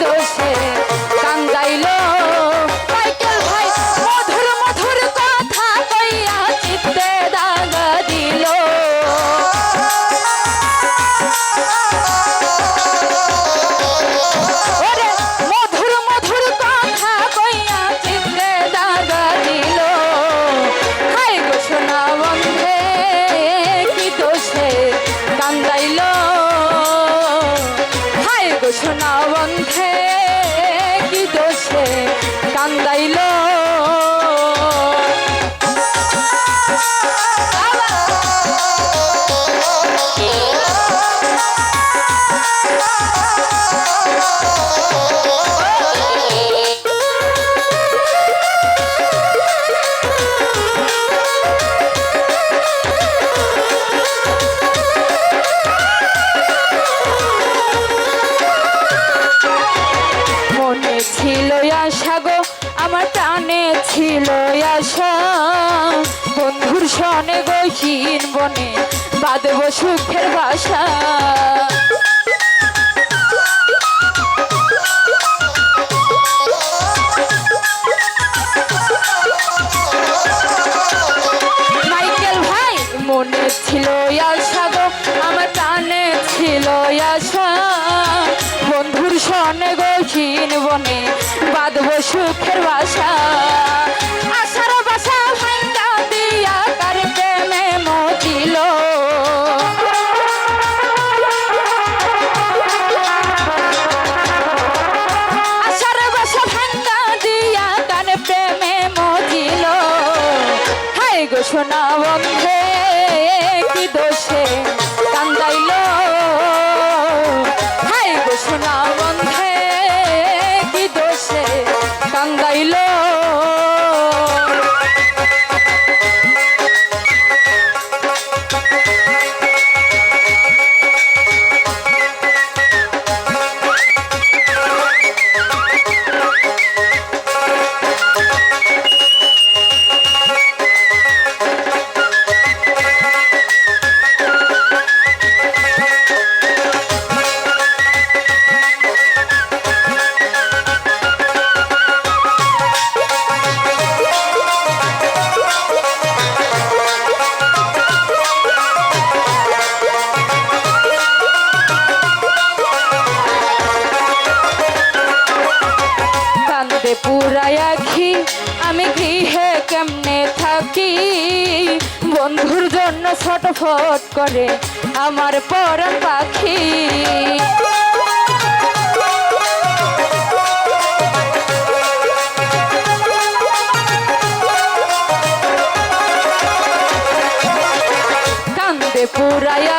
দোষে কান্দাইলো বন্ধে কি দোষে কান্দাইল? Oh মনে ছিল আশা। বন্ধুর সনে গহীন বনে বাদব সুখের বাসা সুখের বাসা আশার বাসা ভাঙ্গা দিয়া কার প্রেমে মতিল? আশার বাসা ভাঙ্গা দিয়া কার প্রেমে মতিল? হাই গো শোনা বন্ধু টাঙ্গাইলো আমি গৃহে কেমনে থাকি? বন্ধুর জন্য ছটফট করে আমার পরম পাখি। পুরায়া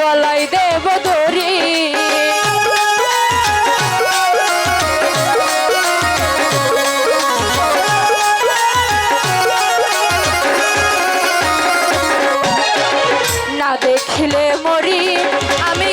বলাই দেব দরি। না দেখিলে মরি আমি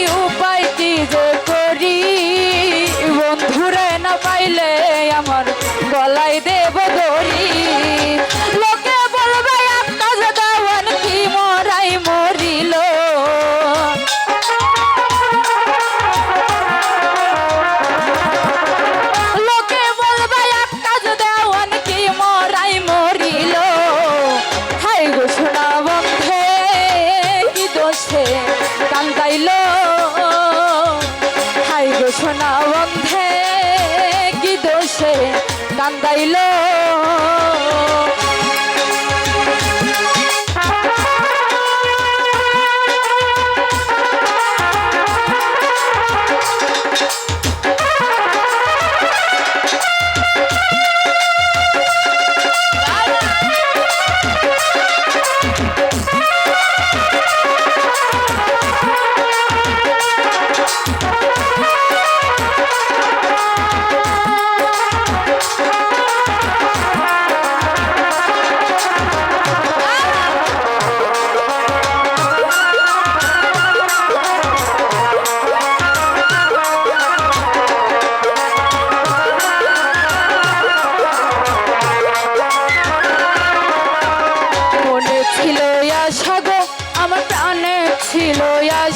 কান্দাইলো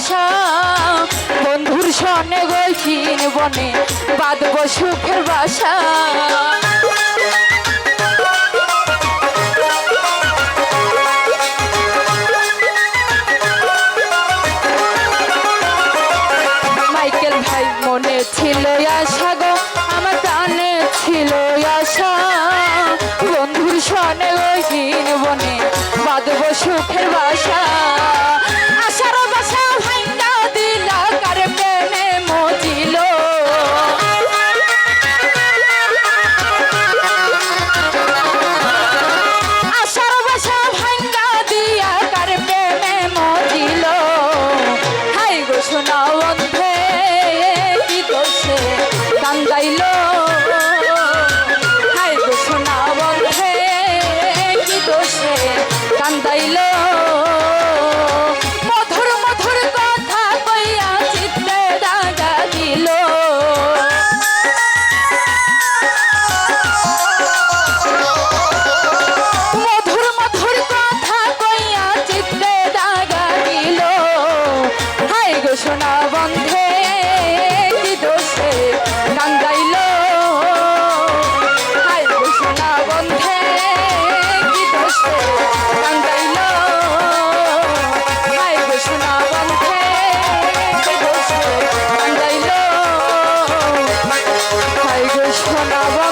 আশা। বন্ধুর সনে গলছিন বনে বাদব সুখের বাসা। মাইকেল ভাই, মনে ছিল আশা গো, আমার প্রাণে ছিল আশা। বন্ধুর সনে ওই দিন বনে, বাঁধব সুখের বাসা। Carnaval.